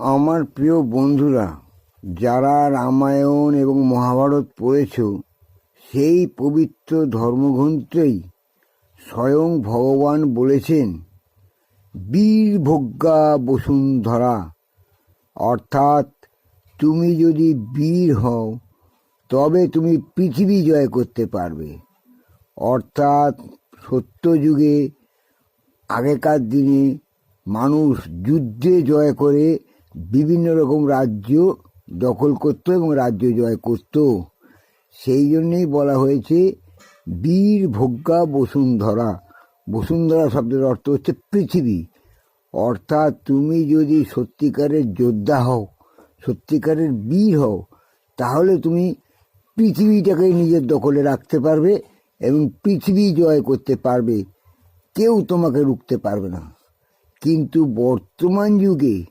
আমার প্রিয় বন্ধুরা, যারা রামায়ণ এবং মহাভারত পড়েছ, সেই পবিত্র ধর্মগ্রন্থেই স্বয়ং ভগবান বলেছেন, বীর ভোগ্যা বসুন্ধরা। অর্থাৎ, তুমি যদি বীর হও, তবে তুমি পৃথিবী জয় করতে পারবে। অর্থাৎ, সত্যযুগে আগেকার দিনে মানুষ যুদ্ধে জয় করে বিভিন্ন রকম রাজ্য দখল করত এবং রাজ্য জয় করত। সেই জন্যেই বলা হয়েছে, বীর ভোগ্যা বসুন্ধরা। বসুন্ধরা শব্দের অর্থ হচ্ছে পৃথিবী। অর্থাৎ তুমি যদি সত্যিকারের যোদ্ধা হও, সত্যিকারের বীর হও, তাহলে তুমি পৃথিবীটাকে নিজের দখলে রাখতে পারবে এবং পৃথিবী জয় করতে পারবে। কেউ তোমাকে রুখতে পারবে না। কিন্তু বর্তমান যুগে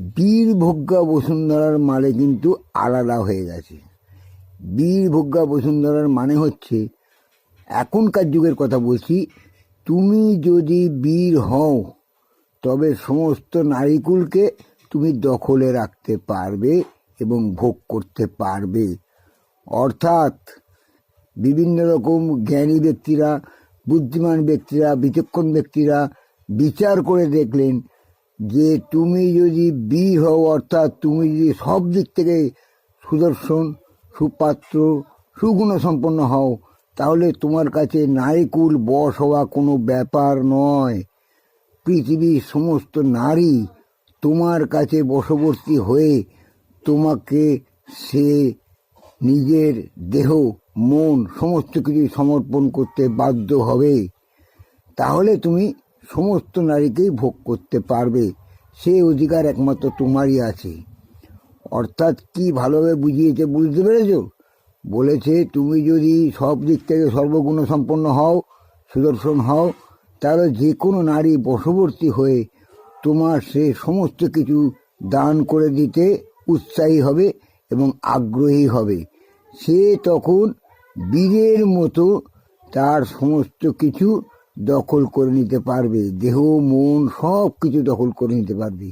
বীর ভোগ্যা বসুন্ধরার মানে কিন্তু আলাদা হয়ে গেছে। বীর ভোগ্যা বসুন্ধরার মানে হচ্ছে, এখনকার যুগের কথা বলছি, তুমি যদি বীর হও, তবে সমস্ত নারীকুলকে তুমি দখলে রাখতে পারবে এবং ভোগ করতে পারবে। অর্থাৎ বিভিন্ন রকম জ্ঞানী ব্যক্তিরা, বুদ্ধিমান ব্যক্তিরা, বিচক্ষণ ব্যক্তিরা বিচার করে দেখলেন যে তুমি যদি বীর হও, অর্থাৎ তুমি যদি সব দিক থেকে সুদর্শন, সুপাত্র সুগুণ সম্পন্ন হও, তাহলে তোমার কাছে নারীকুল বশ হওয়া কোনো ব্যাপার নয়। পৃথিবীর সমস্ত নারী তোমার কাছে বশবর্তী হয়ে তোমাকে, সে নিজের দেহ, মন, সমস্ত কিছু সমর্পণ করতে বাধ্য হবে। তাহলে তুমি সমস্ত নারীকেই ভোগ করতে পারবে, সে অধিকার একমাত্র তোমারই আছে। অর্থাৎ কি ভালোভাবে বুঝিয়েছে বুঝতে পেরেছ? বলেছে, তুমি যদি সব দিক থেকে সর্বগুণ সম্পন্ন হও, সুদর্শন হও, তাহলে যে কোনো নারী বশবর্তী হয়ে তোমার সে সমস্ত কিছু দান করে দিতে উৎসাহী হবে এবং আগ্রহী হবে। সে তখন বীরের মতো তার সমস্ত কিছু দখল করে নিতে পারবে। দেহ, মন, সব কিছু দখল করে নিতে পারবে।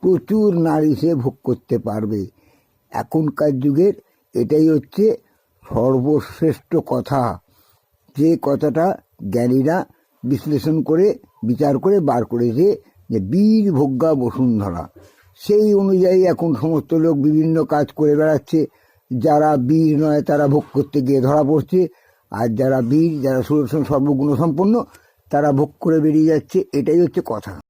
প্রচুর নারী সে ভোগ করতে পারবে। এখনকার যুগের এটাই হচ্ছে সর্বশ্রেষ্ঠ কথা। যে কথাটা জ্ঞানীরা বিশ্লেষণ করে, বিচার করে, বার করেছে যে বীর ভোগ্যা বসুন্ধরা। সেই অনুযায়ী এখন সমস্ত লোক বিভিন্ন কাজ করে বেড়াচ্ছে। যারা বীর নয়, তারা ভোগ করতে গিয়ে ধরা পড়ছে। আর যারা বীর, যারা সুদর্শন সর্বগুণ সম্পন্ন তারা ভোগ করে বেরিয়ে যাচ্ছে। এটাই হচ্ছে কথা।